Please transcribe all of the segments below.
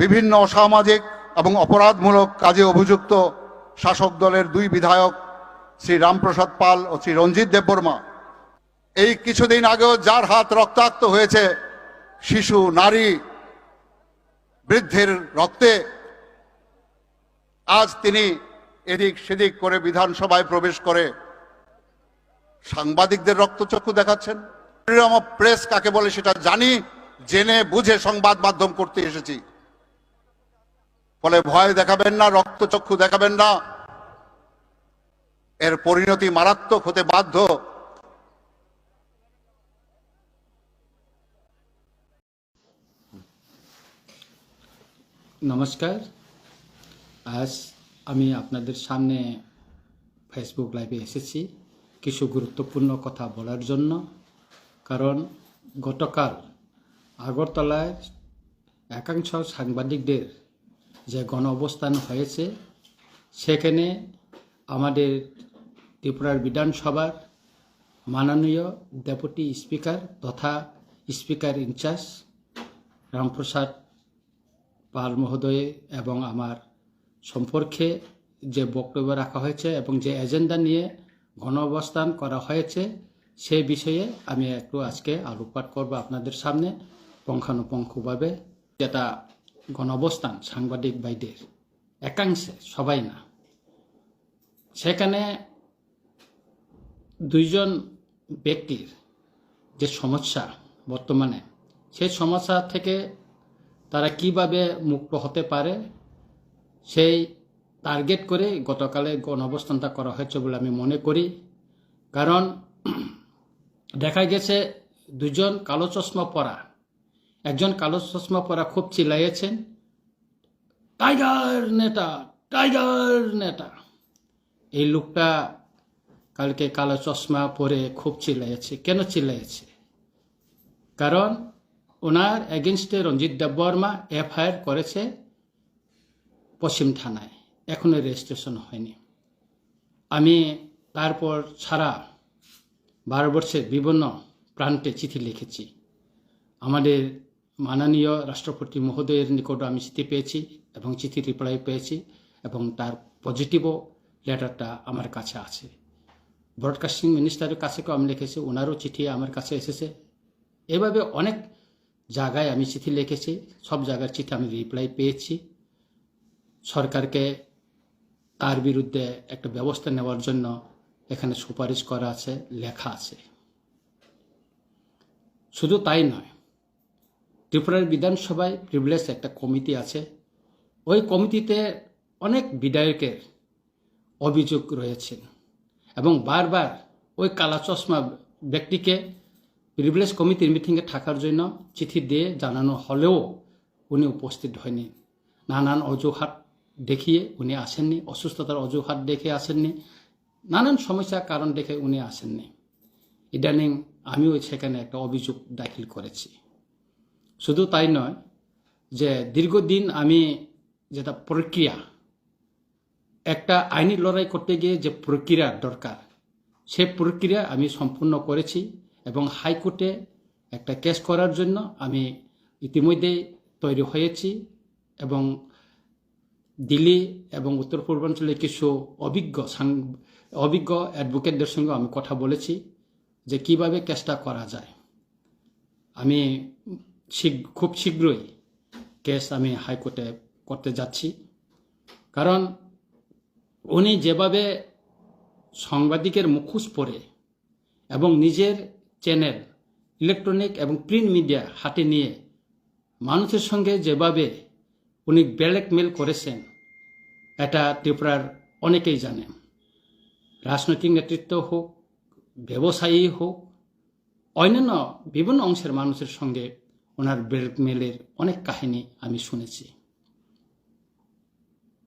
বিভিন্ন অসামাজিক এবং অপরাধমূলক কাজে অভিযুক্ত শাসক দলের দুই বিধায়ক শ্রী রামপ্রসাদ পাল ও শ্রী রঞ্জিত দেববর্মা। এই কিছুদিন আগেও যার হাত রক্তাক্ত হয়েছে, শিশু, নারী বৃদ্ধের রক্তে, আজ তিনি এদিক সেদিক করে বিধানসভায় প্রবেশ করে সাংবাদিকদের রক্তচক্ষু দেখাচ্ছেন। প্রেস কাকে বলে সেটা জানি, জেনে, বুঝে সংবাদ মাধ্যম করতে এসেছি। ফলে ভয় দেখাবেন না, রক্তচক্ষু দেখাবেন না। এর পরিণতি মারাত্মক হতে বাধ্য। নমস্কার। আজ আমি আপনাদের সামনে ফেসবুক লাইভে এসেছি কিছু গুরুত্বপূর্ণ কথা বলার জন্য। কারণ গতকাল আগরতলায় একাংশ সাংবাদিকদের যে গণ অবস্থান হয়েছে, সেখানে আমাদের ত্রিপুরার বিধানসভার মাননীয় ডেপুটি স্পিকার তথা স্পিকার ইনচার্জ রামপ্রসাদ পাল মহোদয় এবং আমার সম্পর্কে যে বক্তব্য রাখা হয়েছে এবং যে এজেন্ডা নিয়ে গণ অবস্থান করা হয়েছে, সে বিষয়ে আমি একটু আজকে আলোকপাত করব আপনাদের সামনে, পুঙ্খানুপুঙ্খভাবে। যেটা গণ অবস্থান সাংবাদিক ভাইদের। একাংশে, সবাই না। সেখানে দুইজন ব্যক্তির যে সমস্যা বর্তমানে, সেই সমস্যা থেকে তারা কীভাবে মুক্ত হতে পারে, সেই টার্গেট করে গতকালে গণঅবস্থানটা করা হয়েছে বলে আমি মনে করি। কারণ, দেখা গেছে দুজন কালো চশমা পরা একজন কালো চশমা পরা খুব চিল্লাইয়েছেন, টাইগার নেতা টাইগার নেতা। এই লোকটা কালকে কালো চশমা পরে খুব চিল্লাইছে কেন চিল্লাইছে কারণ ওনার এগেনস্টে রঞ্জিত দেববর্মা এফআইআর করেছে পশ্চিম থানায়। এখনও রেজিস্ট্রেশন হয়নি। আমি তারপর সারা ভারতবর্ষের বিভিন্ন প্রান্তে চিঠি লিখেছি। আমাদের মাননীয় রাষ্ট্রপতি মহোদয়ের নিকট আমি চিঠি পেয়েছি এবং চিঠি রিপ্লাই পেয়েছি এবং তার পজিটিভও লেটারটা আমার কাছে আছে। ব্রডকাস্টিং মিনিস্টারের কাছেও আমি লিখেছি, ওনারও চিঠি আমার কাছে এসেছে। এভাবে অনেক জায়গায় আমি চিঠি লিখেছি, সব জায়গার চিঠি আমি রিপ্লাই পেয়েছি। সরকারকে তার বিরুদ্ধে একটা ব্যবস্থা নেওয়ার জন্য এখানে সুপারিশ করা আছে, লেখা আছে। শুধু তাই নয় ত্রিপুরার বিধানসভায় প্রিভিলেজ একটা কমিটি আছে। ওই কমিটিতে অনেক বিধায়কের অভিযোগ রয়েছেন এবং বারবার ওই কালা চশমা ব্যক্তিকে প্রিভিলেজ কমিটির মিটিংয়ে থাকার জন্য চিঠি দিয়ে জানানো হলেও উনি উপস্থিত হয়নি। নানান অজুহাত দেখিয়ে উনি আসেননি, অসুস্থতার অজুহাত দেখে আসেননি, নানান সমস্যার কারণ দেখে উনি আসেননি। ইদানিং আমিও সেখানে একটা অভিযোগ দাখিল করেছি। শুধু তাই নয়, যে দীর্ঘদিন আমি যেটা প্রক্রিয়া, একটা আইনি লড়াই করতে গিয়ে যে প্রক্রিয়ার দরকার, সে প্রক্রিয়া আমি সম্পূর্ণ করেছি এবং হাইকোর্টে একটা কেস করার জন্য আমি ইতিমধ্যেই তৈরি হয়েছি এবং দিল্লি এবং উত্তর পূর্বাঞ্চলে কিছু অভিজ্ঞ অভিজ্ঞ অ্যাডভোকেটদের সঙ্গে আমি কথা বলেছি যে কীভাবে কেসটা করা যায়। আমি খুব শীঘ্রই কেস আমি হাইকোর্টে করতে যাচ্ছি। কারণ উনি যেভাবে সাংবাদিকের মুখোশ পরে এবং নিজের চ্যানেল ইলেকট্রনিক এবং প্রিন্ট মিডিয়া হাতে নিয়ে মানুষের সঙ্গে যেভাবে উনি ব্ল্যাকমেল করেছেন, এটা ত্রিপুরার অনেকেই জানেন রাজনৈতিক নেতৃত্ব হোক, ব্যবসায়ী হোক, অন্যান্য বিভিন্ন অংশের মানুষের সঙ্গে ওনার ব্ল্যাকমেলের অনেক কাহিনী আমি শুনেছি।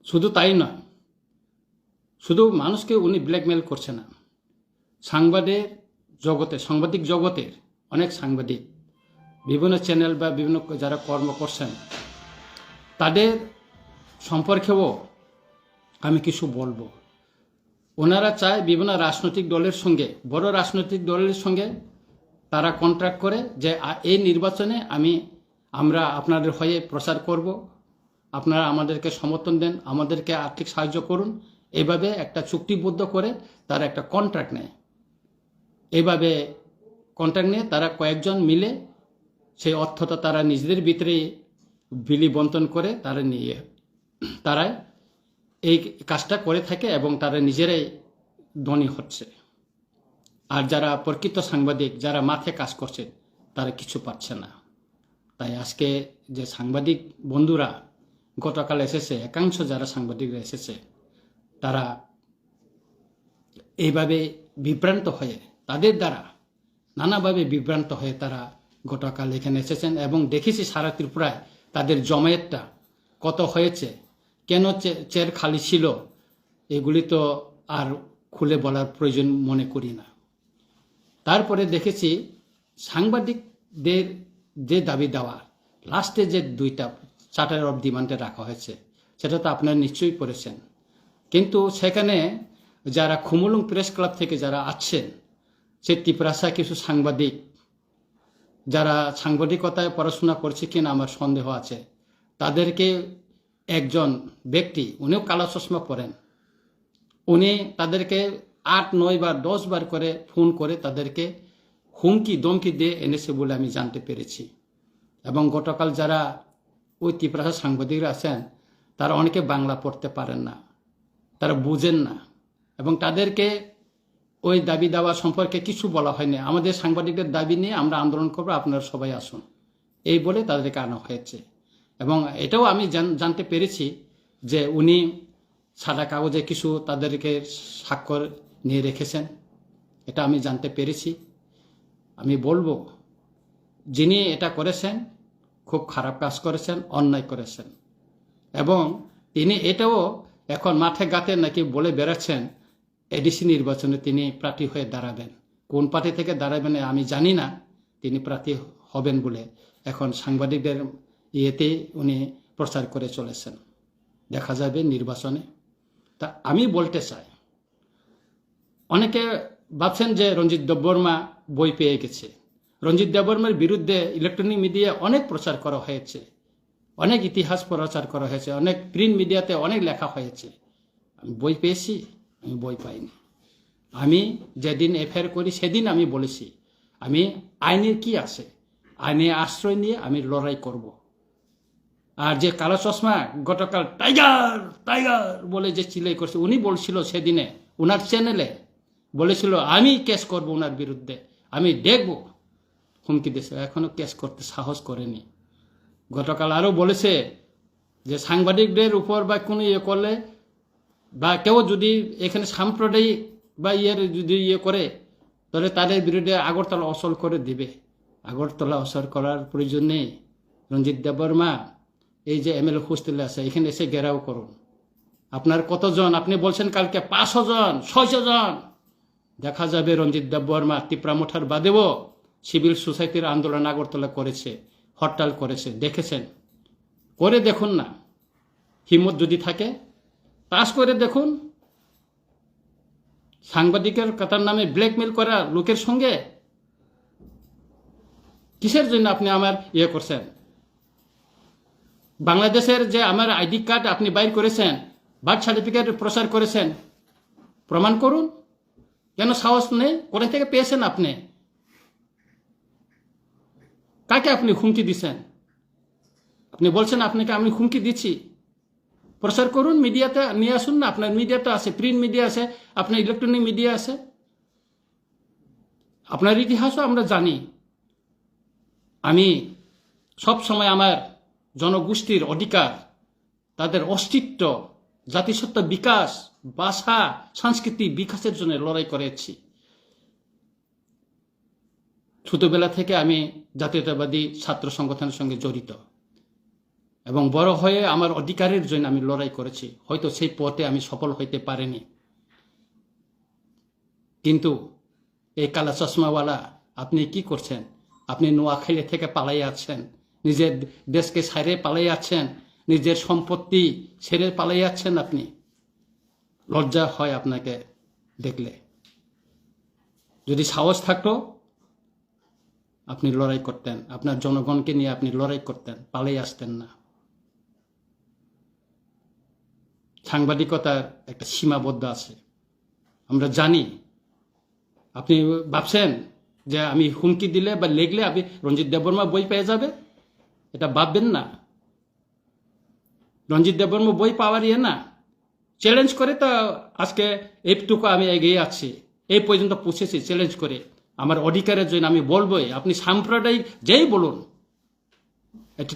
শুধু তাই নয়, শুধু মানুষকে উনি ব্ল্যাকমেল করছে না। সাংবাদিক জগতে, সাংবাদিক জগতের অনেক সাংবাদিক, বিভিন্ন চ্যানেল বা বিভিন্ন যারা কর্ম করছেন, তাদের সম্পর্কেও আমি কিছু বলব। ওনারা চায় বিভিন্ন রাজনৈতিক দলের সঙ্গে, বড় রাজনৈতিক দলের সঙ্গে তারা কন্ট্রাক্ট করে যে এই নির্বাচনে আমি, আমরা আপনাদের হয়ে প্রচার করব। আপনারা আমাদেরকে সমর্থন দেন, আমাদেরকে আর্থিক সাহায্য করুন। এভাবে একটা চুক্তিবদ্ধ করে তারা একটা কন্ট্রাক্ট নেয়। এভাবে কন্ট্রাক্ট নিয়ে তারা কয়েকজন মিলে সেই অর্থটা তারা নিজেদের ভিতরে বিলি বন্টন করে তারা নিয়ে তারা এই কাজটা করে থাকে এবং তারা নিজেরাই ধনী হচ্ছে। আর যারা প্রকৃত সাংবাদিক, যারা মাঠে কাজ করছে তারা কিছু পাচ্ছে না। তাই আজকে যে সাংবাদিক বন্ধুরা গতকাল এসেছে, একাংশ যারা সাংবাদিকরা এসেছে, তারা এইভাবে বিভ্রান্ত হয়ে, তাদের দ্বারা নানাভাবে বিভ্রান্ত হয়ে তারা গতকাল এখানে এসেছেন এবং দেখেছি সারা ত্রিপুরায় তাদের জমায়েতটা কত হয়েছে, কেন চে- চেয়ার খালি ছিল, এগুলি তো আর খুলে বলার প্রয়োজন মনে করি না। তারপরে দেখেছি সাংবাদিকদের যে দাবি দেওয়া, লাস্টে যে দুইটা চার্টার অফ ডিমান্ডে রাখা হয়েছে, সেটা তো আপনারা নিশ্চয়ই পড়েছেন। কিন্তু সেখানে যারা খুমুলুং প্রেস ক্লাব থেকে যারা আছেন, সে ত্রিপুরাসা কিছু সাংবাদিক, যারা সাংবাদিকতায় পড়াশোনা করছে কিনা আমার সন্দেহ আছে, তাদেরকে একজন ব্যক্তি, উনিও কালো চশমা পরেন, উনি তাদেরকে আট, নয় বার দশ বার করে ফোন করে তাদেরকে হুমকি দমকি দিয়ে এনেছে বলে আমি জানতে পেরেছি। এবং গতকাল যারা ওই ত্রিপুরা সাংবাদিকরা আছেন, তারা অনেকে বাংলা পড়তে পারেন না, তারা বুঝেন না। এবং তাদেরকে ওই দাবি দাওয়া সম্পর্কে কিছু বলা হয়নি। আমাদের সাংবাদিকদের দাবি নিয়ে আমরা আন্দোলন করব, আপনারা সবাই আসুন। এই বলে তাদেরকে আনা হয়েছে। এবং এটাও আমি জানতে পেরেছি যে উনি সাদা কাগজে কিছু তাদেরকে স্বাক্ষর নিয়ে রেখেছেন। এটা আমি জানতে পেরেছি। আমি বলব, যিনি এটা করেছেন, খুব খারাপ কাজ করেছেন, অন্যায় করেছেন। এবং তিনি এটাও এখন মাঠে গাতে নাকি বলে বেড়াচ্ছেন, এডিসি নির্বাচনে তিনি প্রার্থী হয়ে দাঁড়াবেন। কোন পার্টি থেকে দাঁড়াবেন আমি জানি না, তিনি প্রার্থী হবেন বলে এখন সাংবাদিকদের ইয়েতে উনি প্রচার করে চলেছেন। দেখা যাবে নির্বাচনে। তা আমি বলতে চাই অনেকে ভাবছেন যে রঞ্জিত দেববর্মা বই পেয়ে গেছে। রঞ্জিত দেববর্মার বিরুদ্ধে ইলেকট্রনিক মিডিয়া অনেক প্রচার করা হয়েছে। অনেক ইতিহাস প্রচার করা হয়েছে, অনেক প্রিন্ট মিডিয়াতে অনেক লেখা হয়েছে। আমি বই পেয়েছি, আমি বই পাইনি। আমি যেদিন এফআইআর করি, সেদিন আমি বলেছি, আমি আইনের কি আছে? আইনে আশ্রয় নিয়ে আমি লড়াই করব। আর যে কালো চশমা, গতকাল টাইগার টাইগার বলে যে চিলাই করছে, উনি বলছিল সেদিনে ওনার চ্যানেলে বলেছিল, আমি কেস করব ওনার বিরুদ্ধে। আমি দেখব হুমকি দিয়েছে। এখনও কেস করতে সাহস করেনি। গতকাল আরও বলেছে যে, সাংবাদিকদের উপর বা কোনো ইয়ে করলে বা কেউ যদি এখানে সাম্প্রদায়িক বা ইয়ের যদি ইয়ে করে, তাহলে তাদের বিরুদ্ধে আগরতলা অসল করে দিবে। আগরতলা অসল করার প্রয়োজন নেই। রঞ্জিত দেববর্মা, এই যে এম এল হোস্টেলে আছে, এখানে এসে ঘেরাও করুন। আপনার কতজন? আপনি বলছেন কালকে পাঁচশো জন, ছয়শো জন। দেখা যাবে রঞ্জিত দেব দেববর্মা তিপ্রামঠার বাদেও সিভিল সোসাইটির আন্দোলন আগরতলা করেছে, হরতাল করেছে, দেখেছেন? করে দেখুন না। হিম্মত যদি থাকে পাস করে দেখুন। সাংবাদিকের কাতার নামে ব্ল্যাকমেল করা লোকের সঙ্গে? কিসের জন্য আপনি আমার ইয়ে করছেন? বাংলাদেশের যে আমার আইডি কার্ড আপনি বাইর করেছেন, বার্থ সার্টিফিকেট প্রচার করেছেন, প্রমাণ করুন। কেন সাহস নেই কোথা থেকে পেয়েছেন আপনি? কাকে আপনি হুমকি দিচ্ছেন আপনি বলছেন, আপনাকে আমি হুমকি দিচ্ছি। প্রচার করুন, মিডিয়াতে নিয়ে আসুন না, আপনার মিডিয়াতে আছে, প্রিন্ট মিডিয়া আছে, আপনার ইলেকট্রনিক মিডিয়া আছে। আপনার ইতিহাসও আমরা জানি। আমি সব সময় আমার জনগোষ্ঠীর অধিকার, তাদের অস্তিত্ব জাতিসত্তা বিকাশ ভাষা সংস্কৃতি বিকাশের জন্য লড়াই করেছি। ছোটবেলা থেকে আমি জাতীয়তাবাদী ছাত্র সংগঠনের সঙ্গে জড়িত এবং বড় হয়ে আমার অধিকারের জন্য আমি লড়াই করেছি। হয়তো সেই পথে আমি সফল হইতে পারিনি। কিন্তু এই কালা চশমাওয়ালা, আপনি কি করছেন? আপনি নোয়াখালী থেকে পালাই আছেন, নিজের দেশকে সাইরে পালাই আছেন নিজের সম্পত্তি ছেড়ে পালাই যাচ্ছেন আপনি। লজ্জা হয় আপনাকে দেখলে। যদি সাহস থাকতো, আপনি লড়াই করতেন। আপনার জনগণকে নিয়ে আপনি লড়াই করতেন পালাই আসতেন না। সাংবাদিকতার একটা সীমাবদ্ধ আছে। আমরা জানি, আপনি ভাবছেন যে আমি হুমকি দিলে বা লেগলে আপনি রঞ্জিত দেববর্মা বই পেয়ে যাবে? এটা ভাববেন না। রঞ্জিত দেববর্মা বই পাওয়ার ইয়ে না। চ্যালেঞ্জ করে তো আজকে এইটুকু আমি এগিয়ে আছি। এই পর্যন্ত পৌঁছেছি চ্যালেঞ্জ করে। আমার অধিকারের জন্য আমি বলবোই, আপনি সাম্প্রদায়িক যেই বলুন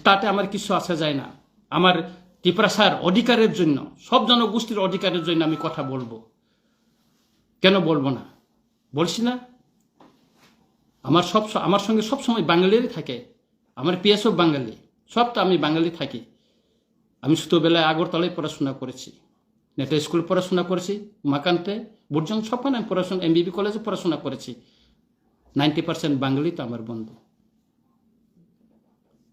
তাতে আমার কিছু আসা যায় না। আমার ত্রিপ্রাসার অধিকারের জন্য, সব জনগোষ্ঠীর অধিকারের জন্য আমি কথা বলব। কেন বলব না? বলছি না? আমার সব, আমার সঙ্গে সব সময় বাঙালিরই থাকে। আমার পিএসও বাঙালি, সব তো আমি বাঙালি থাকি। আমি ছোটোবেলায় আগরতলায় পড়াশোনা করেছি। নেতা স্কুল পড়াশোনা করেছি উমাকান্তে বুর্জং সবখানে আমি পড়াশোনা এম এমবিবি কলেজে পড়াশোনা করেছি। নাইনটি পার্সেন্ট বাঙালি তো আমার বন্ধু।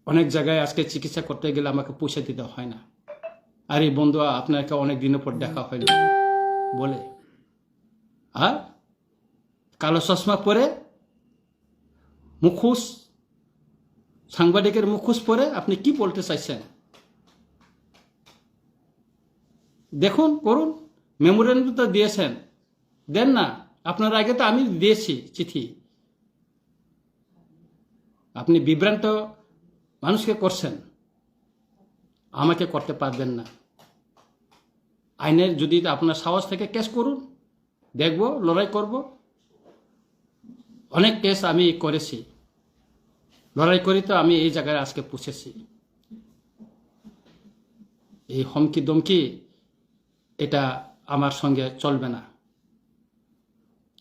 অনেক জায়গায় আজকে চিকিৎসা করতে গেলে আমাকে পয়সা দিতে হয় না। আর এই বন্ধু, আপনাকে অনেক দিনের পর দেখা হইল বলে, আর? কালো চশমা পরে, মুখোশ, সাংবাদিকের মুখোশ পরে আপনি কি বলতে চাইছেন? দেখুন করুন মেমোরেন্ডাম তো দিয়েছেন। দেন না, আপনার আগে তো আমি দিয়েছি চিঠি। আপনি বিভ্রান্ত মানুষকে করছেন। আমাকে করতে পারবেন না। আইনের যদি আপনার সাহস থেকে কেস করুন। দেখব, লড়াই করব। অনেক কেস আমি করেছি। লড়াই করি তো আমি এই জায়গায় আজকে পুষেছি এই হমকি দমকি এটা আমার সঙ্গে চলবে না।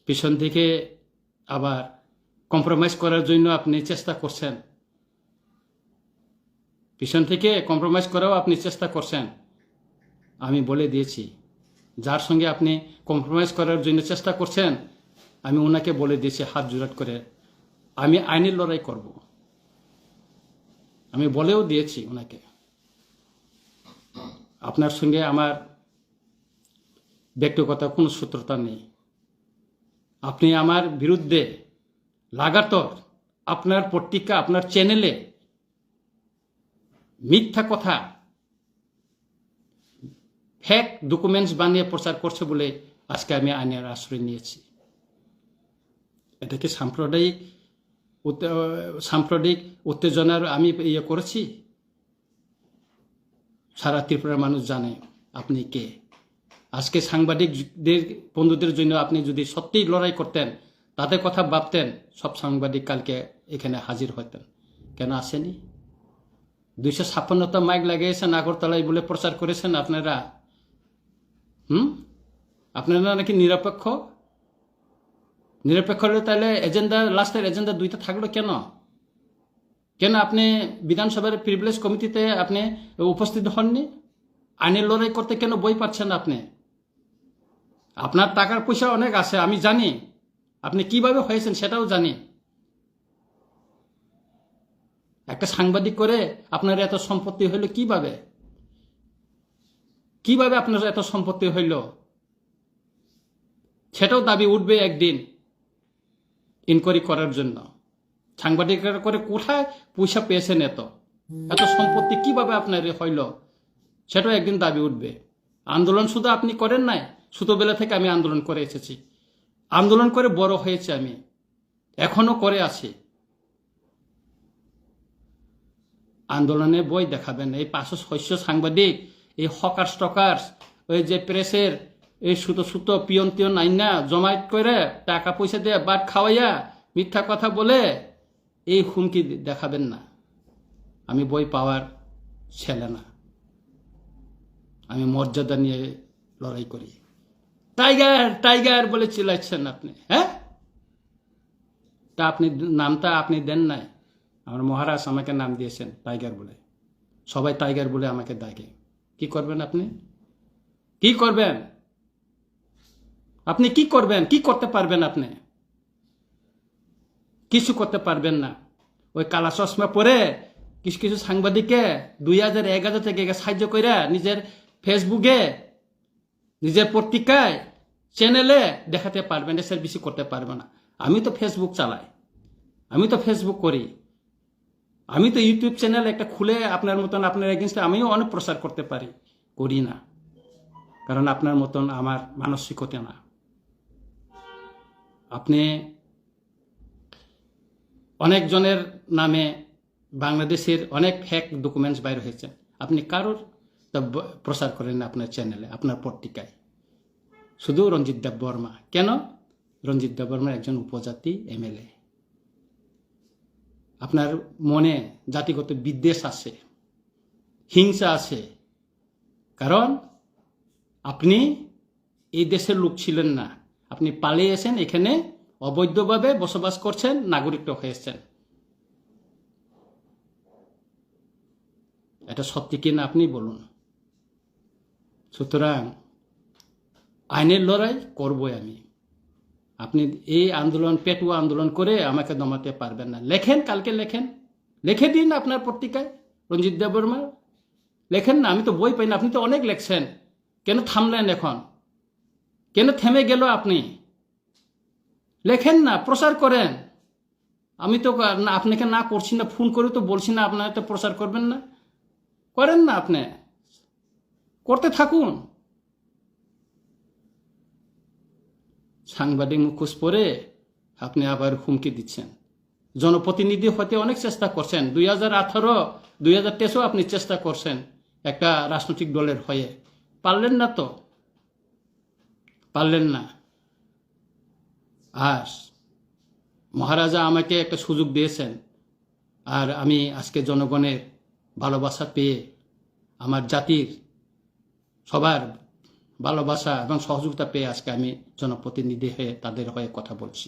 পিছন থেকে আবার কম্প্রোমাইজ করার জন্য আপনি চেষ্টা করছেন। পিছন থেকে কম্প্রোমাইজ করাও আপনি চেষ্টা করছেন। আমি বলে দিয়েছি, যার সঙ্গে আপনি কম্প্রোমাইজ করার জন্য চেষ্টা করছেন, আমি ওনাকে বলে দিয়েছি হাত জোরাট করে, আমি আইনের লড়াই করব। আমি বলেও দিয়েছি ওনাকে। আপনার সঙ্গে আমার ব্যক্তিগত কোনো সূত্রতা নেই। আপনি আমার বিরুদ্ধে লাগাতর আপনার পত্রিকা, আপনার চ্যানেলে মিথ্যা কথা ফেক ডকুমেন্টস বানিয়ে প্রচার করছে বলে আজকে আমি আইনের আশ্রয় নিয়েছি। এটা কি সাম্প্রদায়িক সাম্প্রদায়িক উত্তেজনার আমি ইয়ে করেছি? সারা ত্রিপুরার মানুষ জানে আপনি কে। আজকে সাংবাদিকদের, বন্ধুদের জন্য আপনি যদি সত্যিই লড়াই করতেন, তাদের কথা ভাবতেন, সব সাংবাদিক কালকে এখানে হাজির হতেন। কেন আসেনি? দুইশো ছাপ্পান্নটা মাইক লাগিয়েছেন, আগরতলায় বলে প্রচার করেছেন আপনারা। হুম? আপনারা নাকি নিরপেক্ষ? নিরপেক্ষ হলে তাহলে এজেন্ডা, লাস্টের এজেন্ডা দুইটা থাকল কেন? কেন আপনি বিধানসভার প্রিভিলেজ কমিটিতে আপনি উপস্থিত হননি? আইনের লড়াই করতে কেন বই পাচ্ছেন আপনি? আপনার টাকার পয়সা অনেক আছে, আমি জানি। আপনি কীভাবে হয়েছেন সেটাও জানি। একটা সাংবাদিক করে আপনার এত সম্পত্তি হইল কীভাবে? কীভাবে আপনার এত সম্পত্তি হইল? সেটাও দাবি উঠবে একদিন ইনকোয়ারি করার জন্য। সাংবাদিকরা করে কোথায় পয়সা পেয়েছেন এত? এত সম্পত্তি কীভাবে আপনার হইল? সেটাও একদিন দাবি উঠবে। আন্দোলন শুধু আপনি করেন নাই ছোটবেলা থেকে আমি আন্দোলন করে এসেছি। আন্দোলন করে বড় হয়েছে আমি। এখনও করে আছি। আন্দোলনে বই দেখাবেন। এই পাঁচশো শস্য সাংবাদিক, এই হকার স্টকার্স, ওই যে প্রেসের, এই সুতো সুতো পিয়ন টিয়ন আইনা জমায়েত করে টাকা পয়সা দিয়ে বাট খাওয়াইয়া মিথ্যা কথা বলে এই হুমকি দেখাবেন না। আমি বই পাওয়ার ছেলে না। আমি মর্যাদা নিয়ে লড়াই করি। টাইগার টাইগার বলে চিল্লাচ্ছেন আপনি হ্যাঁ? তা আপনি নামটা আপনি দেন নাই। আমার মহারাজ আমাকে নাম দিয়েছেন টাইগার বলে। সবাই টাইগার বলে আমাকে ডাকে। কি করবেন আপনি? কি করবেন? আপনি কি করবেন? কি করতে পারবেন আপনি? কিছু করতে পারবেন না। ওই কালা চশমা পরে কিছু কিছু সাংবাদিককে দুই হাজার, এক হাজার থেকে সাহায্য করে নিজের ফেসবুকে নিজের পত্রিকায় চ্যানেলে দেখাতে পারবেন এসের বেশি করতে পারবে না। আমি তো ফেসবুক চালাই। আমি তো ফেসবুক করি। আমি তো ইউটিউব চ্যানেল একটা খুলে আপনার মতন, আপনার এগেনস্টে আমিও অনেক প্রচার করতে পারি, করি না। কারণ আপনার মতন আমার মানসিকতা না। আপনি অনেকজনের নামে বাংলাদেশের অনেক ফেক ডকুমেন্টস বাইর হয়েছে। আপনি কারোর তা প্রচার করেন আপনার চ্যানেলে, আপনার পত্রিকায়। শুধু রঞ্জিত দেব বর্মা। কেন? রঞ্জিত দেব বর্মা একজন উপজাতি এমএলএ আপনার মনে জাতিগত বিদ্বেষ আছে, হিংসা আছে। কারণ আপনি এই দেশের লোক ছিলেন না। আপনি পালিয়ে এসেন এখানে অবৈধভাবে বসবাস করছেন, নাগরিক হয়েছেন এটা সত্যি কিনা আপনি বলুন। সুতরাং আইনের লড়াই করবই আমি। আপনি এই আন্দোলন, পেটুয়া আন্দোলন করে আমাকে দমাতে পারবেন না। লেখেন, কালকে লেখেন। লিখে দিন আপনার পত্রিকায়, রঞ্জিত দেববর্মা লেখেন না, আমি তো বই পাই না, আপনি তো অনেক লেখছেন। কেন থামলেন এখন? কেন থেমে গেল আপনি? লেখেন না, প্রচার করেন। আমি তো আপনাকে না করছি না, ফোন করে তো বলছি না, আপনার তো প্রচার করবেন না। করেন না আপনি। করতে থাকুন। সাংবাদিক মুখোশ পরে আপনি আবার হুমকি দিচ্ছেন। জনপ্রতিনিধি হতে অনেক চেষ্টা করছেন। দুই হাজার আঠারো, দুই হাজার তেইশেও আপনি চেষ্টা করছেন একটা রাজনৈতিক দলের হয়ে। পারলেন না তো? পারলেন না। আর মহারাজা আমাকে একটা সুযোগ দিয়েছেন। আর আমি আজকে জনগণের ভালোবাসা পেয়ে আমার জাতির সবার ভালোবাসা এবং সহযোগিতা পেয়ে আজকে আমি জনপ্রতিনিধি হয়ে তাদের হয়ে কথা বলছি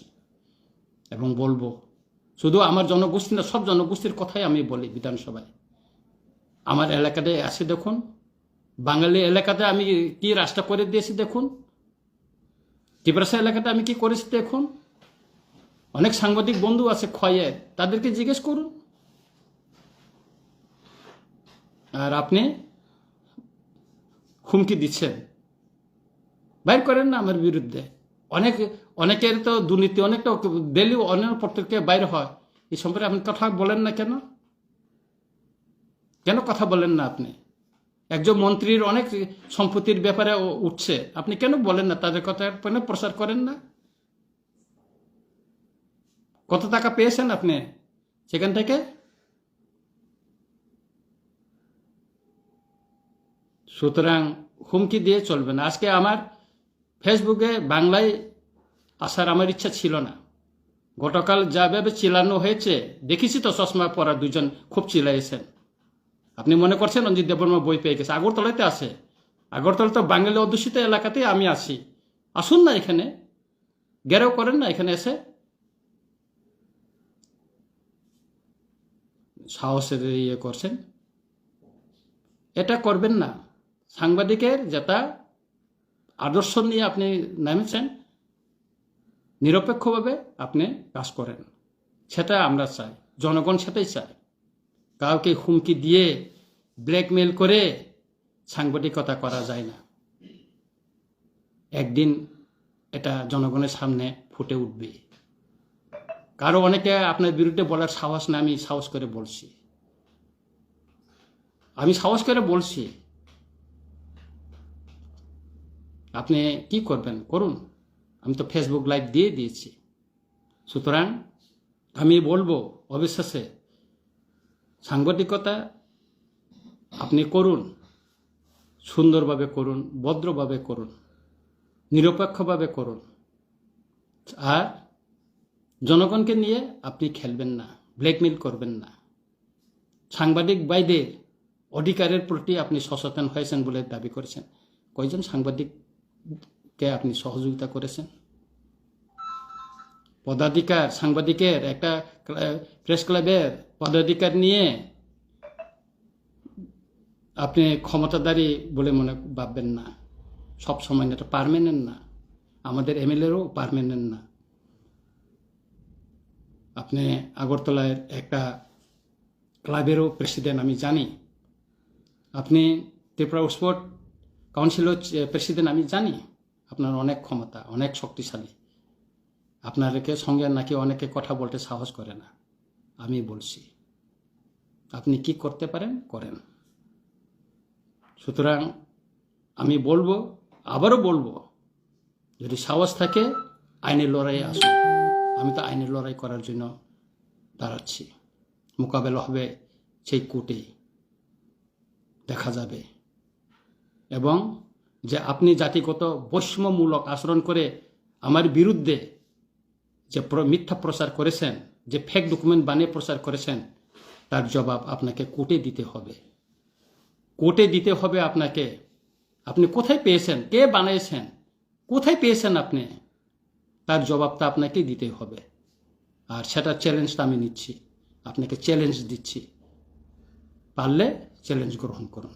এবং বলব, শুধু আমার জনগোষ্ঠী না, সব জনগোষ্ঠীর কথাই আমি বলি বিধানসভায়। আমার এলাকাতে আসে দেখুন, বাঙালি এলাকাতে আমি কি রাস্তা করে দিয়েছি দেখুন ত্রিপুরাসা এলাকাতে আমি কি করেছি দেখুন, অনেক সাংবাদিক বন্ধু আছে ক্ষয়ে তাদেরকে জিজ্ঞেস করুন। আর আপনি? হুমকি দিচ্ছেন। বাইর করেন না আমার বিরুদ্ধে। অনেক অনেকের তো দুর্নীতি, অনেকটা ডেলি অনেক পত্রিকায় বাইর হয়। এই সম্পর্কে আপনি কথা বলেন না কেন? কেন কথা বলেন না আপনি? একজন মন্ত্রীর অনেক সম্পত্তির ব্যাপারে উঠছে। আপনি কেন বলেন না? তাদের কথা কেন প্রচার করেন না? কত টাকা পেয়েছেন আপনি? সেখান থেকে সুতরাং হুমকি দিয়ে চলবে না। আজকে আমার ফেসবুকে বাংলায় আসার আমার ইচ্ছা ছিল না। গতকাল যাভাবে চিলানো হয়েছে, দেখেছি তো চশমা পরা দুজন খুব চিলাইছেন আপনি মনে করছেন রঞ্জিত দেববর্মা বই পেয়ে গেছে? আগরতলাতে আছে। আগরতলা তো বাঙালি অধ্যুষিত এলাকাতেই আমি আছি। আসুন না এখানে। গেরেও করেন না এখানে এসে। সাহসের ইয়ে করছেন। এটা করবেন না। সাংবাদিকের যেটা আদর্শ নিয়ে আপনি নেমেছেন, নিরপেক্ষভাবে আপনি কাজ করেন। সেটা আমরা চাই, জনগণ সেটাই চায়। কাউকে হুমকি দিয়ে ব্ল্যাকমেল করে সাংবাদিকতা করা যায় না। একদিন এটা জনগণের সামনে ফুটে উঠবে। কারও অনেকে আপনার বিরুদ্ধে বলার সাহস না, আমি সাহস করে বলছি। আমি সাহস করে বলছি আপনি কি করবেন? করুন। আমি তো ফেসবুক লাইভ দিয়ে দিয়েছি। সুতরাং আমি বলব, অবিশ্বাসে সাংবাদিকতা আপনি করুন, সুন্দরভাবে করুন, ভদ্রভাবে করুন, নিরপেক্ষভাবে করুন। আর জনগণকে নিয়ে আপনি খেলবেন না, ব্ল্যাকমেল করবেন না। সাংবাদিক বাইদের অধিকারের প্রতি আপনি সচেতন হয়েছেন বলে দাবি করেছেন। কয়জন সাংবাদিককে আপনি সহযোগিতা করেছেন? পদাধিকার, সাংবাদিকের, একটা প্রেস ক্লাবের পদাধিকার নিয়ে আপনি ক্ষমতাদারী বলে মনে ভাববেন না। সব সময় এটা পারমানেন্ট না। আমাদের এমএলএরও পারমানেন্ট না। আপনি আগরতলায় একটা ক্লাবেরও প্রেসিডেন্ট আমি জানি। আপনি ত্রিপুরা স্পোর্ট কাউন্সিলর প্রেসিডেন্ট, আমি জানি আপনার অনেক ক্ষমতা, অনেক শক্তিশালী। আপনাদেরকে সঙ্গে নাকি অনেকে কথা বলতে সাহস করে না। আমি বলছি, আপনি কি করতে পারেন, করেন। সুতরাং আমি বলব, আবারও বলব, যদি সাহস থাকে, আইনের লড়াই আসুন। আমি তো আইনের লড়াই করার জন্য দাঁড়াচ্ছি। মোকাবেলা হবে সেই কোর্টে দেখা যাবে। এবং যে আপনি জাতিগত বৈষম্যমূলক আচরণ করে আমার বিরুদ্ধে যে মিথ্যা প্রচার করেছেন, যে ফেক ডকুমেন্ট বানিয়ে প্রচার করেছেন, তার জবাব আপনাকে কোর্টে দিতে হবে। কোর্টে দিতে হবে আপনাকে। আপনি কোথায় পেয়েছেন? কে বানিয়েছেন? কোথায় পেয়েছেন আপনি? তার জবাবটা আপনাকেই দিতে হবে। আর সেটা চ্যালেঞ্জটা আমি নিচ্ছি। আপনাকে চ্যালেঞ্জ দিচ্ছি। পারলে চ্যালেঞ্জ গ্রহণ করুন।